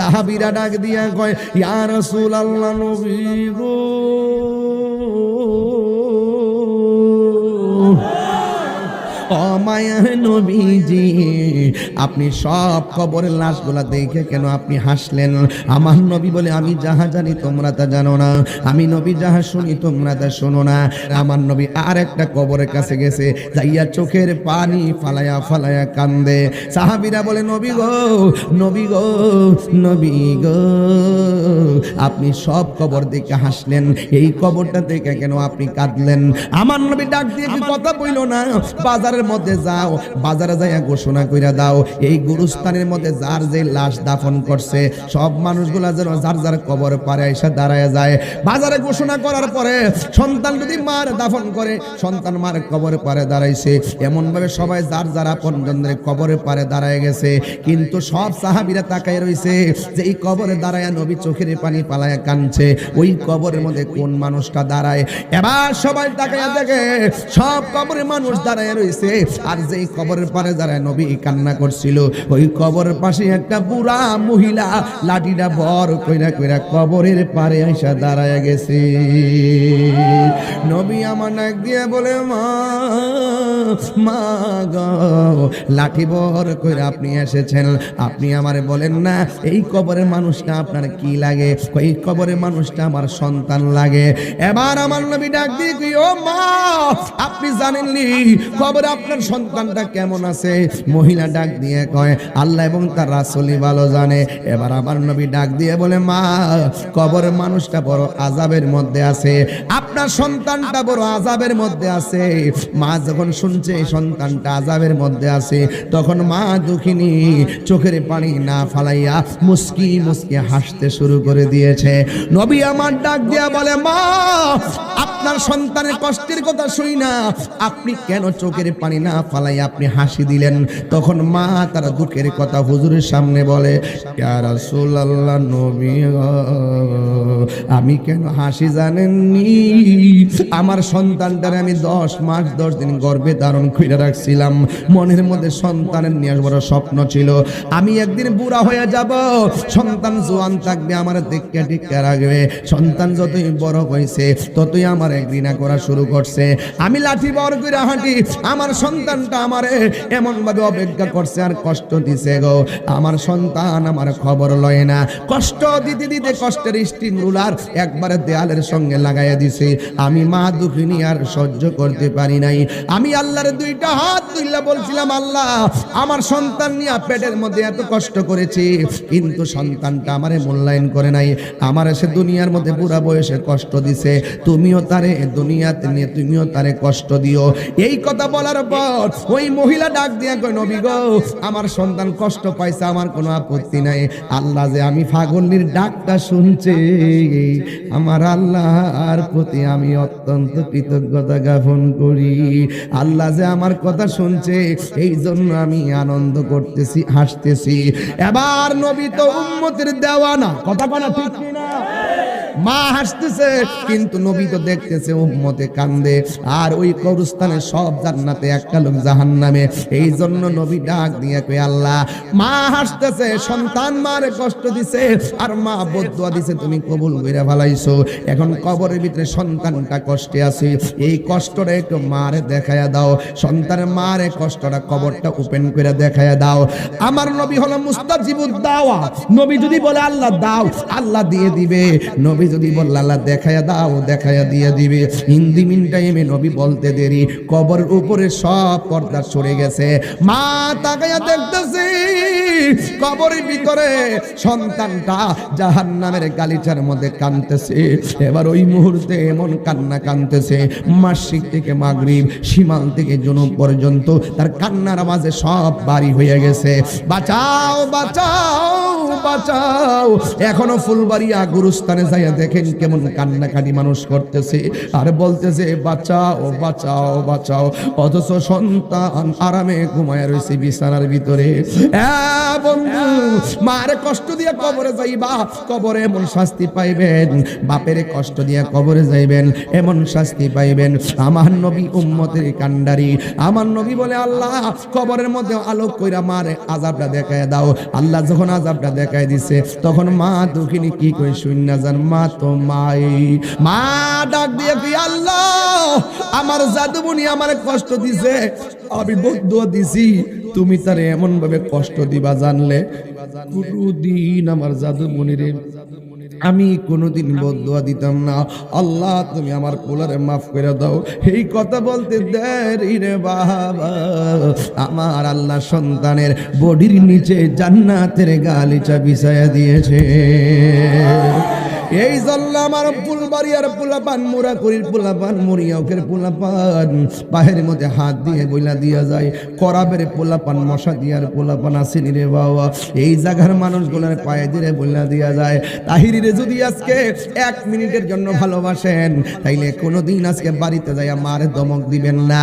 সাহাবিরা ডাক দিয়া কয় ইয়া রাসূলুল্লাহ নবী গো। অমায়া নবীজি আপনি সব খবরের লাশগুলা দেখে কেন আপনি হাসলেন? আমার নবী বলে আমি যাহা জানি তোমরা তা জানো না। আমি নবী যাহা শুনি তোমরা তা শোনো না। আমার নবী আর একটা কবরের কাছে গেছে যাইয়া চোখের পানি ফালায়া ফালায়া কান্দে। সাহাবিরা বলে নবী গো নবী গো নবী গো আপনি সব কবর দেখে হাসলেন। এই কবরটা দেখে কেন আপনি কাঁদলেন? আমার নবী ডাক দিয়ে কথা বইল না। বাজারের মধ্যে যাও, বাজারে যাইয়া ঘোষণা কইরা দাও। এই গুরুস্থানের মধ্যে যার যে লাশ দাফন করছে, সব মানুষগুলা যেন যার যার কবর পারে এসে দাঁড়ায় যায়। বাজারে ঘোষণা করার পরে সন্তান যদি মার দাফন করে, সন্তান মার কবর পারে দাঁড়াইছে। এমন ভাবে সবাই যার যার আপনজনদের কবরে পারে দাঁড়ায় গেছে। কিন্তু সব সাহাবিরা তাকায় রইছে যে এই কবরে দাঁড়ায় নবী চোখের পানি পালায় কানছে ওই কবরের মধ্যে কোন মানুষটা দাঁড়ায়? এবার সবাই তাকায় দেখে, সব কবরে মানুষ দাঁড়ায় রইছে। আর যেই কবরের পারে দাঁড়ায় নবী কান্না করছিল, ওই কবরের পাশে একটা বুড়া মহিলা লাঠিটা বর কইরা কইরা কবরের পারে আইসা দাঁড়ায় গেছে। নবী আমার নাক দিয়ে বলে, মা মা লাঠি কইরা, আপনি এসেছেন, আপনি আমারে বলেন না, এই কবরের মানুষটা আপনার কি লাগে? এই কবরের মানুষটা আমার সন্তান লাগে। এবার আমার নবী ডাক দিয়ে ও মা, আপনি জানেননি, কবরে আপনার সন্তানটা কেমন আছে? মহিলা ডাক দিয়ে কয়, আল্লাহ এবং তার রাসূলই ভালো জানে। এবার আমার নবী ডাক দিয়ে বলে, মা কবরের মানুষটা বড় আজাবের মধ্যে আছে। আপনার সন্তানটা বড় আজাবের মধ্যে আছে। মা যখন শুনছে সন্তানটা আজাবের মধ্যে আছে, তখন মা দুঃখিনী চোখের পানি না ফালাইয়া মুস্কি মুস্কি হাসতে শুরু করে দিয়েছে। নবী আমার ডাক দিয়া বলে, মা আপনার সন্তানের কষ্টের কথা শুই না। আপনি কেন চোখের পানি না ফালাই আপনি হাসি দিলেন? তখন মা তার দুঃখের কথা হুজুরের সামনে বলে আমি কেন হাসি জানেননি? আমার সন্তানটারে আমি দশ মাস, দশ দিন গর্বে ধারণ করে রাখছিলাম। মনের মধ্যে সন্তানের নিয়ে বড় স্বপ্ন ছিল। আমি একদিন বুড়া হয়ে যাব, সন্তান জোয়ান থাকবে, আমার দেখে টিকে রাখবে। সন্তান যতই বড় হয়েছে ততই আমার ঘৃণা করা শুরু করছে। আমি লাঠি বর করে হাঁটি, আমার সন্তানটা আমারে এমন ভাবে অপেক্ষা করছে আর কষ্ট দিছে গো। আমার সন্তান আমার খবর লয় না। কষ্ট দিতে দিতে কষ্টের স্টিম রুলার একবারে দেয়ালের সঙ্গে লাগাইয়া দিছে। আমি মা দুঃখিনী আর সহ্য করতে পারি নাই। আমি আল্লাহর দুইটা হাত তুইলা বলছিলাম, আল্লাহ, আমার সন্তান নিয়ে পেটের মধ্যে এত কষ্ট করেছি, কিন্তু সন্তানটা আমারে মূল্যায়ন করে নাই। আমার সে দুনিয়ার মধ্যে পুরা বয়সে কষ্ট দিছে। তুমিও তারে দুনিয়াতে নিয়ে তুমিও তারে কষ্ট দিও। এই কথা বলার পর ওই মহিলা ডাক দিয়া কই নবী গো, আমার সন্তান কষ্ট পাইছে, আমার কোনো আপত্তি নাই। আল্লাহ যে আমি ফাগলির ডাকটা শুনছে, আমার আল্লাহর প্রতি আমি অত্যন্ত কৃতজ্ঞতা জ্ঞাপন করি। আল্লাহ যে আমার কথা শুনছে এই জন্য আমি আনন্দ করতেছি, হাসতেছি। এবার নবী তো উম্মতের দেওয়ানা, কথা বলা ঠিক কিনা? মা হাসতেছে, কিন্তু নবী তো দেখতেছে, উম্মতে কান্দে। আর ওই কবরস্থানে সব জান্নাতে একটা লোক জাহান্নামে। এই জন্য নবী ডাক দিয়ে কই আল্লাহ, মা হাসতেছে, সন্তান মারে কষ্ট দিছে, আর মা বদুয়া দিছে, তুমি কবুল কইরা ভালাইছো এখন কবরের ভিতরে সন্তানটা কষ্টে আছে। এই কষ্টটা একটু মারে দেখায়া দাও। সন্তানের মারে কষ্টটা কবরটা ওপেন করে দেখায়া দাও। আমার নবী হলো মুস্তাজিবুদ দাওয়া। নবী যদি বলে, আল্লাহ, দাও, আল্লাহ দিয়ে দিবে। নবী যদি বলে আল্লাহ দেখায়া দাও, দেখায়া দিয়ে দিবে। হিন্দি মিন টাইমে নবী বলতে দেরি। কবর উপরে সব পর্দা সরে গেছে। মা তাকায়া দেখতেছি, কবরের ভিতরে সন্তানটা জাহান্নামের গালিচার মধ্যে কানতেছে এবার ওই মুহূর্তে এমন কান্না কানতেছে মাসিক থেকে মাগরিব সীমাল থেকে জনম পর্যন্ত তার কান্নার আওয়াজে সব বাড়ি হয়ে গেছে। বাঁচাও বাঁচাও বাঁচাও। এখনও ফুলবাড়িয়া গুরুস্থানে যাইয়া দেখেন কেমন কান্নাকাটি মানুষ করতেছে। আর বলতেছে, বাঁচাও বাঁচাও বাঁচাও। অথচ সন্তান আরামে ঘুমায় রয়েছে বিছানার ভিতরে। বন্ধু, মারে কষ্ট দিয়ে কবরে যাইবা, কবরে এমন শাস্তি পাইবেন। বাপের কষ্ট দিয়ে কবরে যাইবেন, এমন শাস্তি পাইবেন। আমার নবী উম্মতের কান্ডারি। আমার নবী বলে, আল্লাহ, কবরের মধ্যে আলোক কইরা মারে আজাবটা দেখায় দাও। আল্লাহ যখন আজাবটা দেখায় দিছে, তখন মা দুঃখিনী কি কই শূন্য যান মা তো মাই মা ডাক দিয়ে কি আল্লাহ, আমার জাদুবনি আমার কষ্ট দিছে। আমি বদুয়া দিছি, তুমি তারে এমন ভাবে কষ্ট দিবা জানলে। কোনদিন আমার জাদুমণিরে আমি কোনোদিন বদুয়া দিতাম না। আল্লাহ, তুমি আমার কোলারে মাফ করে দাও। এই কথা বলতে দেরি রে বাবা। আমার আল্লাহ সন্তানের বডির নিচে জান্নাতের গালিচা বিছায়া দিয়েছে। এই জন্য আমার ফুলবাড়ি আর পোলাপান মোরা করির পোলাপান মরিয়া ওকের পোলাপান পাহের মধ্যে হাত দিয়ে বইলা দিয়া যায়, করাবের পোলাপান মশা দিয়ার পোলাপান আসেনি রে বাবা। এই জায়গার মানুষগুলোর পায়ে দিয়ে বইলা দিয়া যায়। তাহিরিরে যদি আজকে এক মিনিটের জন্য ভালোবাসেন, তাইলে কোনোদিন আজকে বাড়িতে যাইয়া মারে দমক দিবেন না।